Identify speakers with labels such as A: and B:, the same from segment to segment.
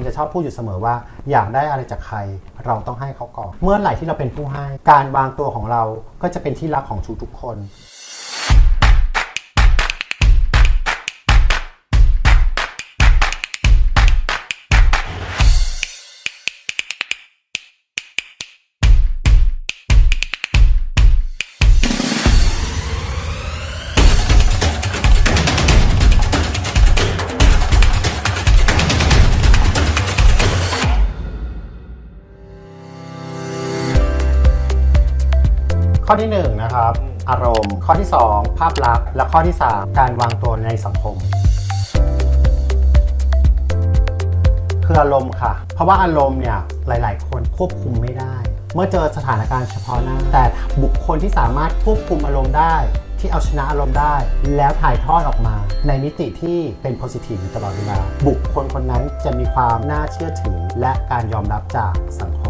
A: งจะชอบพูดอยู่เสมอว่า อยากได้อะไรจากใครเราต้องให้เขาก่อน เมื่อไหร่ที่เราเป็นผู้ให้ การวางตัวของเราก็จะเป็นที่รักของทุกๆคน ข้อที่1นะครับ อารมณ์ ข้อที่ 2 ภาพลักษณ์ และข้อที่ 3 การวางตัวในสังคม คืออารมณ์ค่ะ เพราะว่าอารมณ์เนี่ยหลาย ๆ คนควบคุมไม่ได้ เมื่อเจอสถานการณ์เฉพาะหน้า แต่บุคคลที่สามารถควบคุมอารมณ์ได้ ที่เอาชนะอารมณ์ได้ แล้วถ่ายทอดออกมา ในมิติที่เป็นโพสิทีฟอยู่ตลอดเวลาบุคคลคนนั้นจะมีความน่าเชื่อถือ และการยอมรับจากสังคม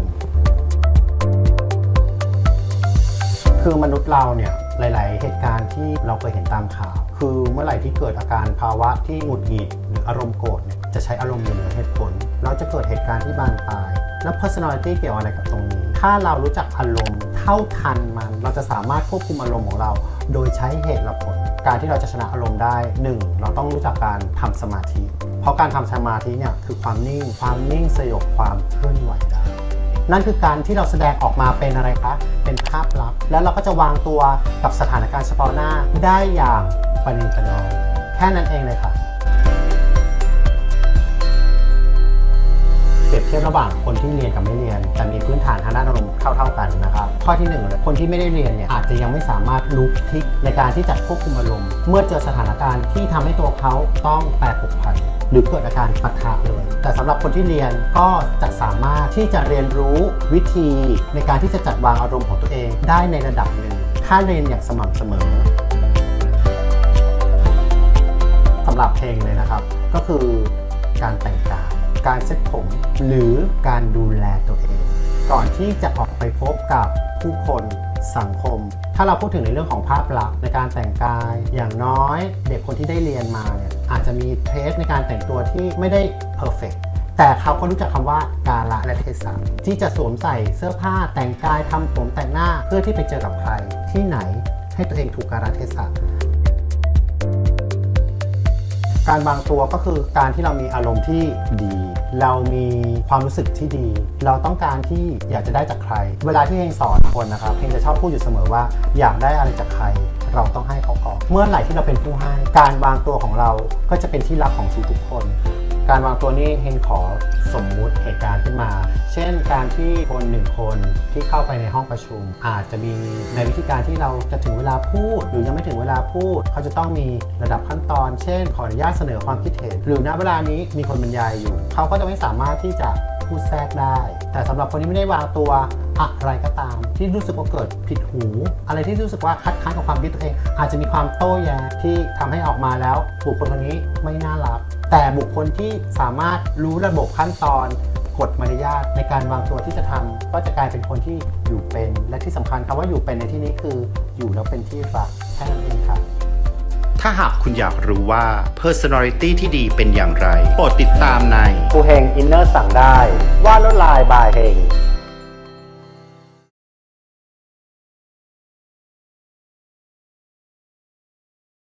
A: คือมนุษย์เราเนี่ยหลาย ๆ เหตุการณ์ที่เราเคยเห็นตามข่าว คือเมื่อไหร่ที่เกิดอาการภาวะที่หงุดหงิดหรืออารมณ์โกรธเนี่ยจะใช้อารมณ์อยู่เหนือเหตุผล เราจะเกิดเหตุการณ์ที่บานปลาย แล้ว personality เกี่ยวอะไรกับตรงนี้ ถ้าเรารู้จักอารมณ์เท่าทันมัน เราจะสามารถควบคุมอารมณ์ของเรา โดยใช้เหตุและผล การที่เราจะชนะอารมณ์ได้หนึ่งเราต้องรู้จักการทำสมาธิ เพราะการทำสมาธิเนี่ยคือความนิ่งความนิ่งสยบความเคลื่อนไหวได้ นั่นคือการที่เราแสดงออกมาเป็นอะไรคะ เป็นภาพลักษณ์แล้วเราก็จะวางตัวกับสถานการณ์เฉพาะหน้าได้อย่างประนีประนอมแค่นั้นเองเลยค่ะเปรียบเทียบระหว่างคนที่เรียนกับไม่เรียน แต่มีพื้นฐานทางด้านอารมณ์เท่า ๆกันนะครับข้อที่หนึ่งเลยคนที่ไม่ได้เรียนเนี่ยอาจจะยังไม่สามารถรู้ทริกในการที่จะควบคุมอารมณ์ เมื่อเจอสถานการณ์ที่ทำให้ตัวเขาต้องแปรผกผัน หรือเกิดอาการปะทะเลย แต่สำหรับคนที่เรียนก็จะสามารถที่จะเรียนรู้วิธีในการที่จะจัดวางอารมณ์ของตัวเองได้ในระดับหนึ่ง ถ้าเรียนอย่างสม่ำเสมอสำหรับเพลงเลยนะครับ ก็คือการแต่งกายการเซ็ตผม หรือการดูแลตัวเอง ก่อนที่จะออกไปพบกับผู้คน สังคม ถ้าเราพูดถึงในเรื่องของภาพลักษณ์ในการแต่งกาย อย่างน้อย เด็กคนที่ได้เรียนมาเนี่ยอาจจะมีเทสในการแต่งตัวที่ไม่ได้เพอร์เฟกแต่เขาก็รู้จักคำว่ากาละและเทศะที่จะสวมใส่เสื้อผ้าแต่งกายทำผมแต่งหน้าเพื่อที่ไปเจอกับใครที่ไหนให้ตัวเองถูกกาลเทศะ การวางตัวก็คือการที่เรามีอารมณ์ที่ดี เรามีความรู้สึกที่ดี เราต้องการที่อยากจะได้จากใคร เวลาที่เพลงสอนคนนะครับเพลงจะชอบพูดอยู่เสมอว่าอยากได้อะไรจากใคร เราต้องให้เขาก่อนเมื่อไหร่ที่เราเป็นผู้ให้ การวางตัวของเราก็จะเป็นที่รักของทุกๆคน การวางตัวนี้เฮงขอสมมุติเหตุการณ์ขึ้นมา เช่นการที่คนหนึ่งคนที่เข้าไปในห้องประชุม อาจจะมีในวิธีการที่เราจะถึงเวลาพูด หรือยังไม่ถึงเวลาพูด เขาจะต้องมีระดับขั้นตอน เช่น ขออนุญาตเสนอความคิดเห็น หรือณเวลานี้มีคนบรรยายอยู่ เขาก็จะไม่สามารถที่จะพูดแทรกได้ แต่สำหรับคนที่ไม่ได้วางตัวอะไรก็ตาม ที่รู้สึกว่าเกิดผิดหู อะไรที่รู้สึกว่าคัดค้านกับความคิดตัวเอง อาจจะมีความโต้แย้งที่ทำให้ออกมาแล้วบุคคลคนนี้ไม่น่ารัก แต่บุคคลที่สามารถรู้ระบบขั้นตอนกฎมารยาทในการวางตัวที่จะทำก็จะกลายเป็นคนที่อยู่เป็น และที่สำคัญคำว่าอยู่เป็นในที่นี้คือ อยู่แล้วเป็นที่รักแค่นั้นเองครับ
B: ถ้าหากคุณอยากรู้ว่า personality ที่ดีเป็นอย่างไร โปรดติดตามใน
A: กูเฮงอินเนอร์สั่งได้ ว่าดลวดลายบายเฮง